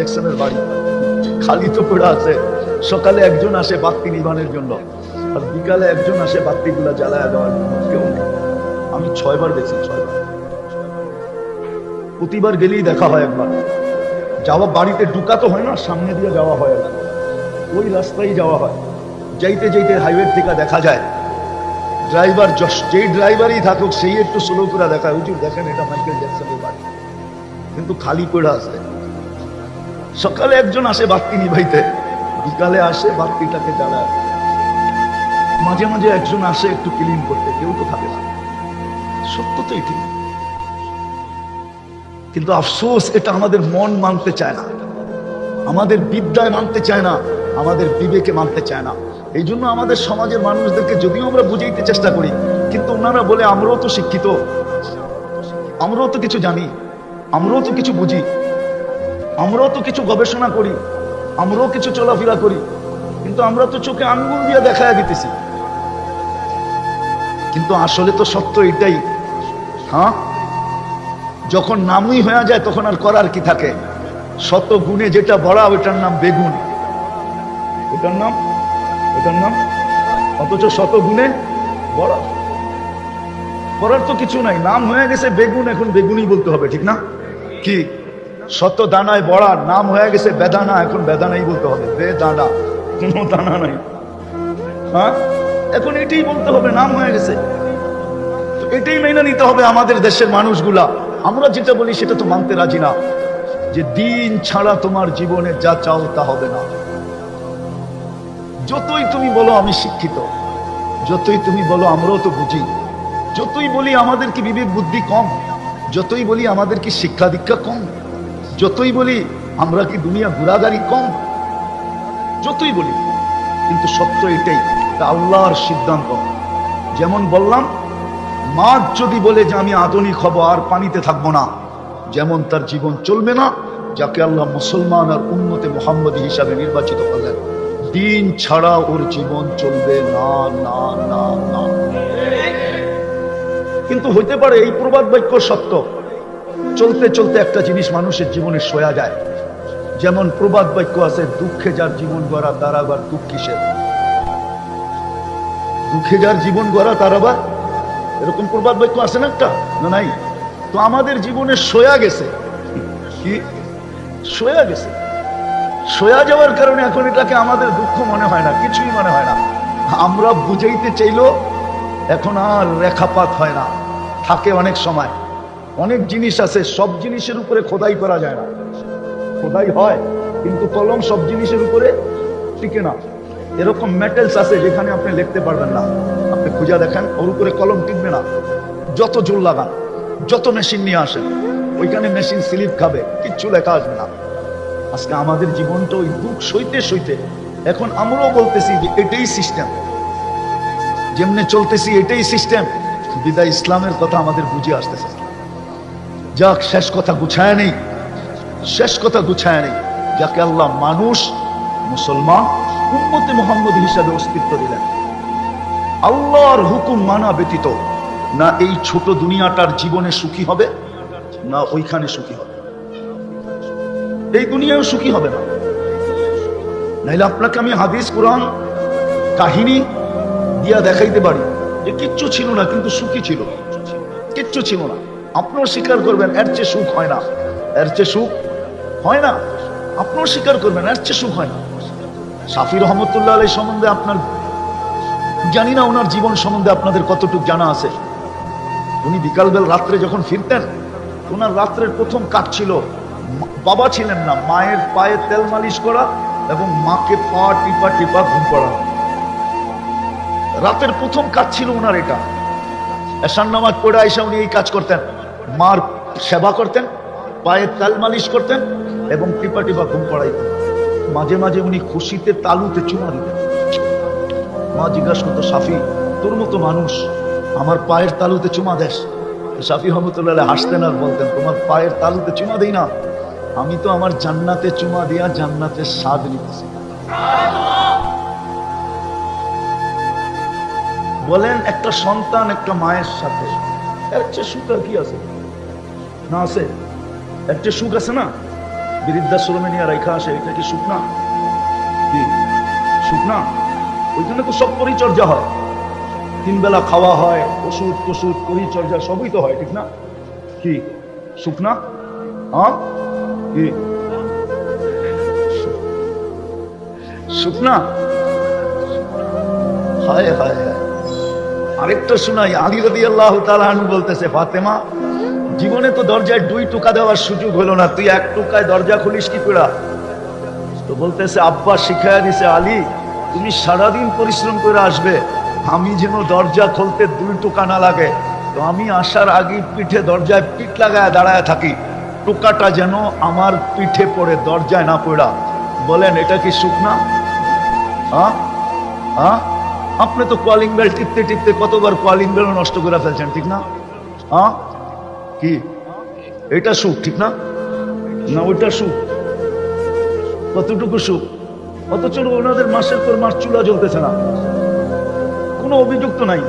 জ্যাকসনের বাড়ি। খালি তো পড়ে আছে। সকালে একজন আসে বাতি নিবানের জন্য। আর বিকালে একজন আসে বাতিগুলা জ্বালায় দেওয়ার জন্য। কেউ নেই। আমি ছয়বার দেখছি ছয়বার। প্রতিবার গেলেই দেখা হয় একবার। যাওয়া বাড়িতে ঢুকা তো হয় না, সামনে দিয়ে যাওয়া হয় না। ওই রাস্তায় যাওয়া হয়। যাইতে যাইতে হাইওয়ে থেকে দেখা যায়। ড্রাইভার যেই ড্রাইভারই থাকুক, সেই একটু স্লো করে দেখায়। উচিত দেখেন এটা মাইকেল জ্যাকসনের বাড়ি। কিন্তু খালি পড়ে আছে। সকালে একজন আসে বাতি নিভাইতে, বিকালে আসে বাতিটাকে জ্বালায়। মাঝে মাঝে একজন আসে একটু ক্লিন করতে, কেউ তো থাকে না। সত্য তো এটি। কিন্তু আফসোস, এটা আমাদের মন মানতে চায় না। আমাদের বিদ্যায় মানতে চায় না, আমাদের বিবেকে মানতে চায় না। এই জন্য আমাদের সমাজের মানুষদেরকে যদিও আমরা বুঝাইতে চেষ্টা করি, কিন্তু ওনারা বলে, আমরাও তো শিক্ষিত, আমরাও তো কিছু জানি, আমরাও তো কিছু বুঝি। আমরাও তো কিছু গবেষণা করি, আমরাও কিছু চলাফেরা করি, কিন্তু আমরা তো চোখে আঙ্গুল দিয়ে দেখায় দিতেছি। কিন্তু আসলে তো সত্য এটাই হ্যাঁ? যখন নামই হয়ে যায় তখন আর করার কি থাকে? শত গুণে যেটা বড়া, ওইটার নাম বেগুন। ওটার নাম? ওটার নাম? অথচ শত গুণে বড়। করার তো কিছু নাই, নাম হয়ে গেছে বেগুন, এখন বেগুনই বলতে হবে, ঠিক না? কি? শত দানায় বড়া নাম হয়ে গেছে বেদানা, এখন বেদানাই বলতে হবে, বেদানা, কোনো দানা নাই। হ্যাঁ? এখন এটাই বলতে হবে, নাম হয়ে গেছে। এটাই মেনে নিতে হবে আমাদের দেশের মানুষগুলা। আমরা যেটা বলি সেটা তো মানতে রাজি না। যে দিন ছাড়া তোমার জীবনে যা চাও তা হবে না। যতই তুমি বলো আমি শিক্ষিত, যতই তুমি বলো আমরাও তো বুঝি। যতই বলি আমাদের কি বিবেক বুদ্ধি কম, যতই বলি আমাদের কি শিক্ষা দীক্ষা কম যতই বলি, আমরা কি দুনিয়া ঘোরাগাড়ি কম? যতই বলি, কিন্তু সত্য এটাই তা আল্লাহর সিদ্ধান্ত। যেমন বললাম মাছ যদি বলে যে আমি আধুনিক হব, আর পানিতে থাকব না, যেমন তার জীবন চলবে না, যাকে আল্লাহ মুসলমান আর উন্নতে মোহাম্মদী হিসাবে নির্বাচিত করলেন, দিন ছাড়া ওর জীবন চলবে না না না না। কিন্তু হইতে পারে এই প্রবাদ বাক্য সত্য। চলতে চলতে একটা জিনিস মানুষের জীবনে সয়া যায়। যেমন প্রবাদ বাক্য আছে, দুঃখে যার জীবন গড়া, তার আবার দুঃখ কিসের? দুঃখে যার জীবন গড়া, তার আবার এরকম প্রবাদ বাক্য আছে না একটা? না নাই? তো আমাদের জীবনে সয়া গেছে। কি? সয়া গেছে। সয়া যাওয়ার কারণে এখন এটাকে আমাদের দুঃখ মনে হয় না, কিছুই মনে হয় না। আমরা বুঝাইতে চাইলেও এখন আর রেখাপাত হয় না। থাকে অনেক সময়। অনেক জিনিস আছে, সব জিনিসের উপরে খোদাই করা যায় না। খোদাই হয়, কিন্তু কলম সব জিনিসের উপরে টিকে না। এরকম মেটেলস আছে যেখানে আপনি লিখতে পারবেন না। আপনি খুঁজা দেখেন, ওর উপরে কলম টিকবে না। যত জোর লাগান, যত মেশিন নিয়ে আসেন, ওইখানে মেশিন স্লিপ খাবে, কিচ্ছু লেখা আসবে না। আজকে আমাদের জীবনটা ওই দুঃখ সইতে সইতে, এখন আমরাও বলতেছি যে এটাই সিস্টেম যেমনে চলতেছি এটাই সিস্টেম বিদায় ইসলামের কথা আমাদের বুঝে আসতেছে। যাক, শেষ কথা গুছায় নেই। শেষ কথা গুছায় নেই। যাকে আল্লাহ মানুষ, মুসলমান, উম্মতে মোহাম্মদ হিসাবে অস্তিত্ব দিলেন। আল্লাহর হুকুম মানা ব্যতীত না এই ছোট দুনিয়াটার জীবনে সুখী হবে, না ওইখানে সুখী হবে। এই দুনিয়াও সুখী হবে না। নাইলে আপনাকে আমি হাদিস, কোরআন, কাহিনী দিয়া দেখাইতে পারি। যে কিচ্ছু ছিল না, কিন্তু সুখী ছিল। কিচ্ছু ছিল না। আপনিও স্বীকার করবেন, এর চেয়ে সুখ হয় না। এর চেয়ে সুখ হয় না? আপনিও স্বীকার করবেন, এর চেয়ে সুখ হয় না। সাফি রহমতুল্লাহ আলাই সম্বন্ধে আপনার জানি না, ওনার জীবন সম্বন্ধে আপনাদের কতটুকু জানা আছে। উনি বিকালবেল রাত্রে যখন ফিরতেন, ওনার রাত্রের প্রথম কাজ ছিল বাবা ছিলেন না, মায়ের পায়ে তেল মালিশ করা এবং মাকে পা টিপা টিপা ঘুম পড়া। রাতের প্রথম কাজ ছিল ওনার এটা। এসান নামাজ পড়ে আইসা উনি এই কাজ করতেন। মার সেবা করতেন পায়ে তাল মালিশ করতেন এবং টিপা টিপা ঘুম পড়াইতেন। মাঝে মাঝে উনি খুশিতে তালুতে চুমা দিতেন। মা জিজ্ঞাসা করতো, সাফি, তোর মতো মানুষ আমার পায়ের তালুতে চুমা দেশ সাফি রহমতুল্লাহ হাসতেন আর বলতেন, তোমার পায়ের তালুতে চুমা দিই না। আমি তো আমার জান্নাতে চুমা দিয়া জান্নাতের স্বাদ নিতেছি। বলেন, একটা সন্তান একটা মায়ের সাথে, এর চেয়ে সুখ কি আছে? না আছে একটা সুখ আছে না? বৃদ্ধাশ্রমে নিয়ে রেখা আসে, এটা কি শুকনা কি? শুকনা ওইখানে তো সব পরিচর্যা হয়। তিন বেলা খাওয়া হয়, ওষুধ টষুধ পরিচর্যা সবই তো হয়, ঠিক না? কি? শুকনা হ্যাঁ কি? শুকনা হায় হায় হায়। আরেকটা শোনাই, আলী রবি আল্লাহ তালু বলতেছে, ফাতেমা জীবনে তো দরজায় দুই টুকা দেওয়ার সুযোগ হলো না। তুই এক টুকায় দরজা খুলিস কি পেড়া? তো বলতেছে, আব্বা শিখাইয়া দিছে, আলী, তুমি সারাদিন পরিশ্রম করে আসবে। আমি যেন দরজা খুলতে দুই টুকা না লাগে। তো আমি আসার আগে পিঠে দরজায় পিঠ লাগায় দাঁড়ায় থাকি। টুকাটা যেন আমার পিঠে পড়ে, দরজায় না পড়া। বলেন, এটা কি শুকনা? হ্যাঁ হ্যাঁ আপনি তো কলিং বেল টিপতে টিপতে কতবার কলিং বেল নষ্ট করে ফেলছেন, ঠিক না? হ্যাঁ কি? এটা সুখ, ঠিক না? না, ওইটা সুখ। কতটুকু সুখ? অথচ ওনাদের মাসের পর মাস চুলা জ্বলতেছে না। কোনো অভিযোগ তো নাই।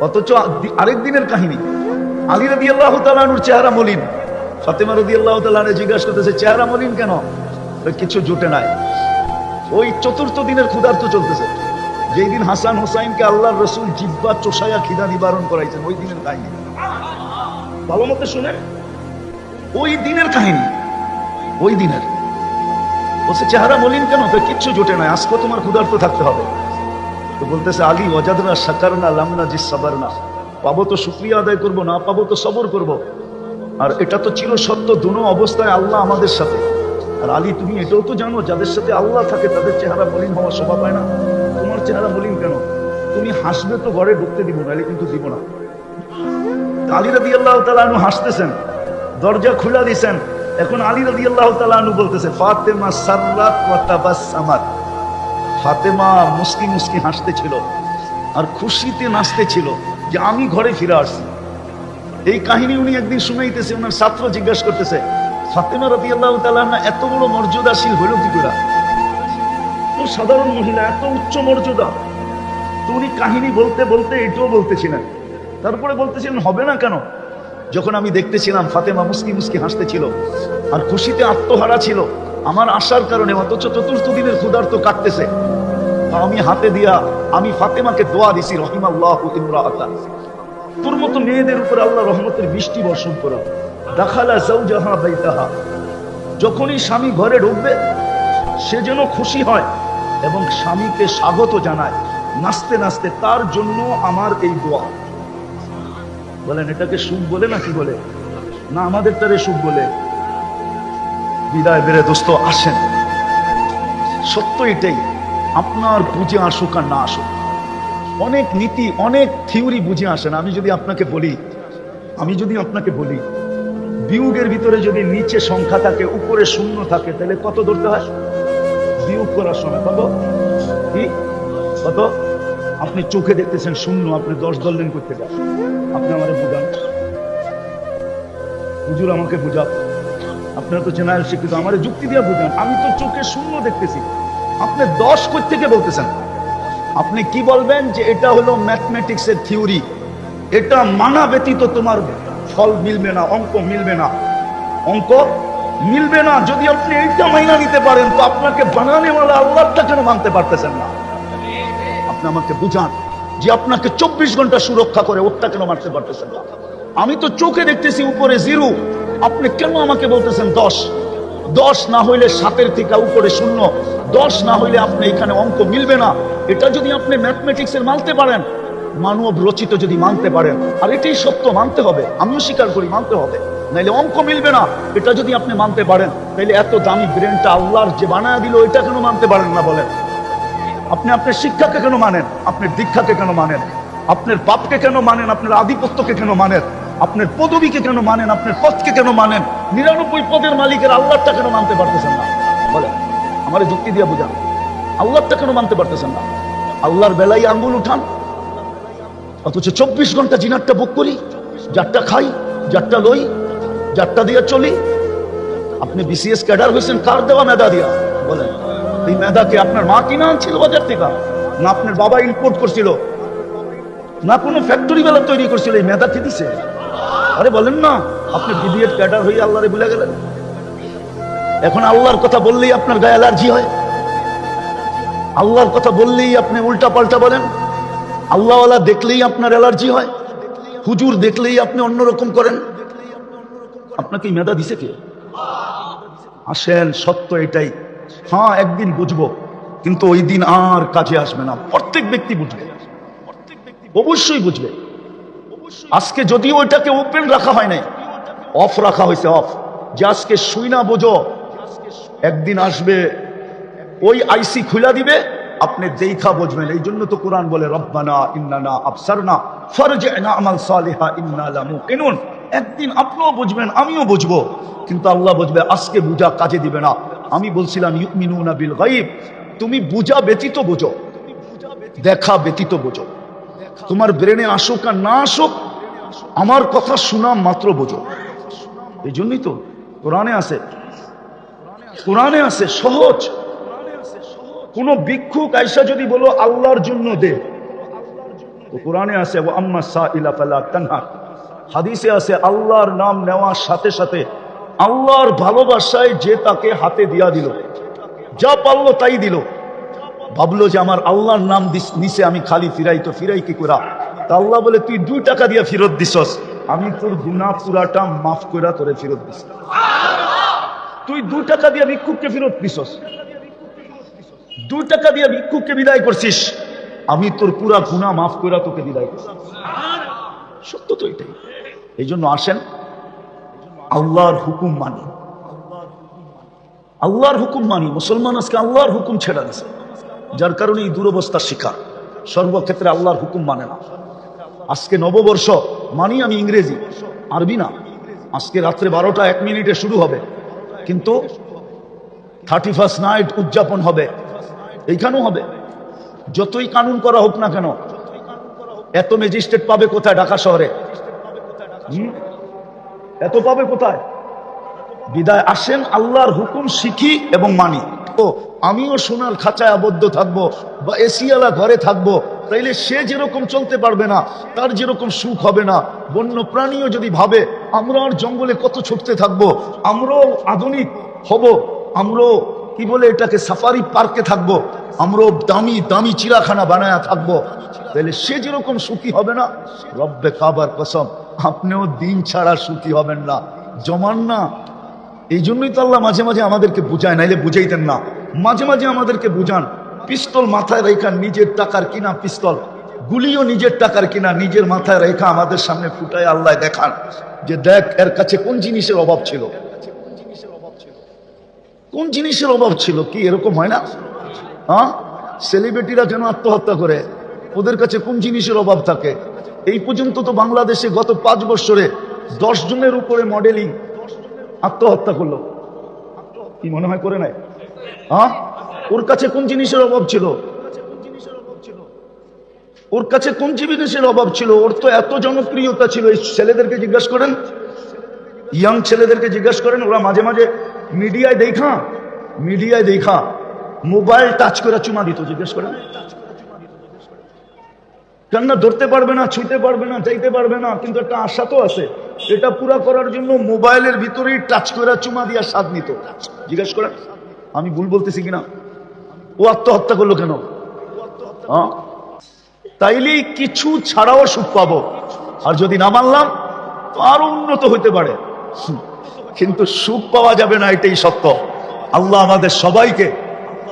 অথচ আরেক দিনের কাহিনী। আলী রবি আল্লাহ তালানুর চেহারা মলিন। ফাতেমা রবি আল্লাহ তালানে জিজ্ঞাসা করতেছে, চেহারা মলিন কেন? কিছু জুটে নাই। ওই চতুর্থ দিনের ক্ষুধার্ত চলতেছে। যেই দিন হাসান হোসাইনকে আল্লাহর রসুল জিব্বা চোষায়া খিদা নিবারণ করাইছেন, ওই দিনের কাহিনী। ভালো মতো শুনে ওই দিনের কাহিনী, ওই দিনের। বলছে, চেহারা মলিন কেন? তো কিচ্ছু জোটে নাই আজকে তোমার ক্ষুধার্ত থাকতে হবে। তো বলতেছে, আলী ওয়াজাদনা সাকার না লামনা জি সাবার না পাবো তো শুক্রিয়া আদায় করব, না পাবো তো সবর করব। আর এটা তো চির সত্য, দুনো অবস্থায় আল্লাহ আমাদের সাথে। আর আলী, তুমি এটাও তো জানো, যাদের সাথে আল্লাহ থাকে, তাদের চেহারা মলিন হওয়ার শোভা পায় না। তোমার চেহারা মলিন কেন? তুমি হাসবে তো ঘরে ঢুকতে দিব না কিন্তু দিব না। আলী রাদি আল্লাহ তালু হাসতেছেন, দরজা খুলা দিছেন। এখন আলী রাদি আল্লাহ তালু বলতেছে, ফাতেমা তাবাসসামাত ফাতেমা মুস্কি মুস্কি হাসতে ছিল আর খুশিতে নাচতে ছিল যে আমি ঘরে ফিরে আসছি। এই কাহিনী উনি একদিন শুনাইতেছে ওনার ছাত্র জিজ্ঞাসা করতেছে, ফাতেমা রবি আল্লাহ তালা এত বড় মর্যাদাশীল হইল কি করে সাধারণ মহিলা, এত উচ্চ মর্যাদা। তো উনি কাহিনী বলতে বলতে এটাও বলতেছিলেন তারপরে বলতেছিলেন, হবে না কেন? যখন আমি দেখতেছিলাম ফাতেমা মুসকি মুসকি হাসতেছিল আর খুশিতে আত্মহারা ছিল, আমার আসার কারণে অথচ চতুর্থ দিনের ক্ষুধার্ত কাটতেছে। আমি হাতে দিয়া, আমি ফাতেমাকে দোয়া দিছি, রহিমাল্লাহ তোর মতো মেয়েদের উপর আল্লাহ রহমতের বৃষ্টি বর্ষণ করা দেখালা জাহা বাইতাহা। যখনই স্বামী ঘরে ঢুকবে, সে যেন খুশি হয় এবং স্বামীকে স্বাগত জানায়। নাচতে নাচতে তার জন্য আমার এই দোয়া। বলেন, এটাকে সুখ বলে না কি বলে? না আমাদের তারে সুখ বলে। বিদায় বেড়ে, দোস্ত, আসেন। সত্য এটাই, আপনার বুঝে আসুক আর না আসুক। অনেক নীতি, অনেক থিওরি বুঝে আসেন। আমি যদি আপনাকে বলি, আমি যদি আপনাকে বলি, বিয়োগের ভিতরে যদি নিচে সংখ্যা থাকে, উপরে শূন্য থাকে, তাহলে কত ধরতে হয়? বিয়োগ করার সময়, কত? কি? কত? আপনি চোখে দেখতেছেন শূন্য, আপনি দশ ধরলেন করতে পারেন। আপনি আমারে বুঝান। হুজুর আমাকে বুঝান। আপনারা তো জেনারেল শিক্ষিত, আমার যুক্তি দিয়ে বুঝান। আমি তো চোখে শূন্য দেখতেছি। আপনি দশ কোথ থেকে বলতেছেন? আপনি কি বলবেন যে এটা হলো ম্যাথমেটিক্স এর থিওরি? এটা মানা ব্যতীত তোমার ফল মিলবে না, অঙ্ক মিলবে না। অঙ্ক মিলবে না, যদি আপনি এইটা মাইনা নিতে পারেন, তো আপনাকে বানানেওয়ালা আল্লাহটা কেন মানতে পারতেছেন না? আপনি আমাকে বুঝান যে আপনাকে চব্বিশ ঘণ্টা সুরক্ষা করে ওটা কেন মারতে পারতেছেন আমি তো চোখে দেখতেছি উপরে জিরো। আপনি কেন আমাকে বলতেছেন দশ? দশ না হইলে সাতের থেকে উপরে শূন্য। দশ না হইলে আপনি এখানে অঙ্ক মিলবে না। এটা যদি আপনি ম্যাথমেটিক্সের মানতে পারেন, মানব রচিত যদি মানতে পারেন, আর এটাই সত্য, মানতে হবে। আমিও স্বীকার করি, মানতে হবে। নাইলে অঙ্ক মিলবে না। এটা যদি আপনি মানতে পারেন তাহলে এত দামি ব্রেনটা আল্লাহর যে বানায় দিল, এটা কেন মানতে পারেন না বলেন? আপনি আপনার শিক্ষাকে কেন মানেন? আপনার দীক্ষাকে কেন মানেন? আপনার পাপকে কেন মানেন? আপনার আধিপত্যকে কেন মানেন? আপনার পদবীকে কেন মানেন? আপনার পথকে কেন মানেন? নিরানব্বই পদের মালিকের আল্লাহটা কেন মানতে পারতেছেন না? বলেন, আমার যুক্তি দিয়ে বুঝান। আল্লাহটা কেন মানতে পারতেছেন না? আল্লাহর বেলায় আঙ্গুল উঠান। অথচ চব্বিশ ঘণ্টা জিনারটা বুক করি, যারটা খাই, যারটা লই, যারটা দিয়ে চলি। আপনি বিসিএস ক্যাডার হয়েছেন, কার দেওয়া মেধা দিয়া? বলেন। এই মেধাকে আপনার মা কিনা আনছিল বাজার থেকে। না আপনার বাবা ইম্পোর্ট করছিল। না কোনো ফ্যাক্টরি বেলা তৈরি করছিল, এই মেধা কে দিছে? আরে বলেন না, আপনি বিবিএড ক্যাডার হয়ে আল্লাহরে ভুলে গেলেন। এখন আল্লাহর কথা বললেই আপনার গায়ে অ্যালার্জি হয়। আল্লাহর কথা বললেই আপনি উল্টা পাল্টা বলেন। আল্লাহওয়ালা দেখলেই আপনার অ্যালার্জি হয়। হুজুর দেখলেই আপনি অন্যরকম করেন। আপনাকে মেধা দিছে কে? আসেন, সত্য এটাই। হ্যাঁ একদিন বুঝব। কিন্তু ওই দিন আর কাজে আসবে না। প্রত্যেক ব্যক্তি বুঝবে। অবশ্যই বুঝবে। আজকে যদিও ওইটাকে ওপেন রাখা হয় নাই অফ রাখা হয়েছে অফ যে আজকে শুই না, বোঝো। একদিন আসবে, ওই আইসি খুলা দিবে, আপনি দেখা বুঝবেন। এই জন্য তো কোরআন বলে, রব্বানা ইন্নানা আফসারনা ফারজি'না আমাল সালিহা ইন্না লামুকিনুন একদিন আপনিও বুঝবেন, আমিও বুঝব। কিন্তু আল্লাহ বুঝবে, আজকে বুঝা কাজে দিবে না। আমি বলছিলাম, ইউমিনুনা বিল গায়ব। তুমি বুঝা ব্যতীত বোঝো। দেখা ব্যতীত বোঝো। তোমার ব্রেনে আসুক আর না আসুক, আমার কথা শোনা মাত্র বোঝো। এই জন্যই তো কোরআনে আছে। কোরআনে আছে, সহজ। কোন ভিক্ষুক আইসা যদি বলো, আল্লাহর জন্য দে। কোরআনে আছে ও আম্মা সাইলা ফালা তানহা। হাদিসে আছে, আল্লাহর নাম নেওয়ার সাথে সাথে আল্লাহর ভালোবাসায় যে তাকে হাতে দিয়া দিল। যা পারল তাই দিল। ভাবলো যে আমার আল্লাহর নাম নিচে আমি খালি ফিরাই তো ফিরাই কি করা তা আল্লাহ বলে, তুই দুই টাকা দিয়ে ফেরত দিছস। আমি তোর গুনা পুরাটা মাফ করা তোরে ফেরত দিস তুই দুই টাকা দিয়ে ভিক্ষুককে ফেরত দিছস। দুই টাকা দিয়ে ভিক্ষুককে বিদায় করছিস। আমি তোর পুরা গুণা মাফ করে তোকে বিদায় করছি। সত্য তো এটাই। এই জন্য আসেন। আল্লাহর হুকুম মানি। আল্লাহর হুকুম মানি। মুসলমান আজকে আল্লাহর হুকুম ছেড়ে দিছে। যার কারণে এই দুরবস্থার শিকার। সর্বক্ষেত্রে আল্লাহর হুকুম মানে না। আজকে নববর্ষ, মানি আমি ইংরেজি। আরবি না। আজকে রাত্রে বারোটা এক মিনিটে শুরু হবে। কিন্তু থার্টি ফার্স্ট নাইট উদযাপন হবে। এইখানেও হবে। যতই কানুন করা হোক না কেন, এত ম্যাজিস্ট্রেট পাবে কোথায়? ঢাকা শহরে? এত পাবে কোথায়? বিদায় আসেন, আল্লাহর হুকুম শিখি এবং মানি। তো আমিও সোনার খাঁচায় আবদ্ধ থাকব বা এসিওয়ালা ঘরে থাকব, তাইলে সে যেরকম চলতে পারবে না, তার যেরকম সুখ হবে না বন্য প্রাণীও যদি ভাবে, আমরা আর জঙ্গলে কত ছুটতে থাকব, আমরাও আধুনিক হব, আমরাও, কি বলে এটাকে, সাফারি পার্কে থাকব আমরাও দামি দামি চিড়াখানা বানায়া থাকব। তাহলে সে যেরকম সুখী হবে না, রব্বে কাবার কসম, আপনিও দিন ছাড়া সুখী হবেন না। জমান না। এই জন্যই তো আল্লাহ মাঝে মাঝে আমাদেরকে বুঝায়, নাইলে বুঝাইতেন না। মাঝে মাঝে আমাদেরকে বুঝান, পিস্তল মাথায় রেখা নিজের টাকার কিনা পিস্তল, গুলিও নিজের টাকার কিনা নিজের মাথায় রেখা আমাদের সামনে ফুটায় আল্লাহ দেখান যে দেখ, এর কাছে কোন জিনিসের অভাব ছিল? কোন জিনিসের অভাব ছিল? কি এরকম হয় না? হ্যাঁ? সেলিব্রিটিরা যেন আত্মহত্যা করে, ওদের কাছে কোন জিনিসের অভাব থাকে? এই পর্যন্ত তো বাংলাদেশে গত পাঁচ বছরে দশ জনের উপরে মডেলিং আত্মহত্যা করল। কি মনে হয় করে নাই? হ্যাঁ? ওর কাছে কোন জিনিসের অভাব ছিল? ওর কাছে কোন জিনিসের অভাব ছিল? ওর তো এত জনপ্রিয়তা ছিল। এই ছেলেদেরকে জিজ্ঞাসা করেন? ইয়াং ছেলেদেরকে জিজ্ঞাসা করেন? ওরা মাঝে মাঝে মিডিয়ায় দেখা মিডিয়ায় দেখা। মোবাইল টাচ করে চুমা দিত, জিজ্ঞেস করেন কেননা ধরতে পারবে না ছুঁতে পারবে না চাইতে পারবে না, কিন্তু একটা আশা তো আছে। এটা পুরা করার জন্য মোবাইলের ভিতরেই টাচ করে চুমা দিয়া স্বাদ নিত। জিজ্ঞেস করেন আমি ভুল বলতেছি কিনা? ও আত্মহত্যা করল কেন? হ্যাঁ? তাইলে কিছু ছাড়াও সুখ পাবো। আর যদি না মানলাম, তো আরও উন্নত হইতে পারে। কিন্তু সুখ পাওয়া যাবে না, এটাই সত্য। আল্লাহ আমাদের সবাইকে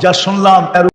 যা শুনলাম এর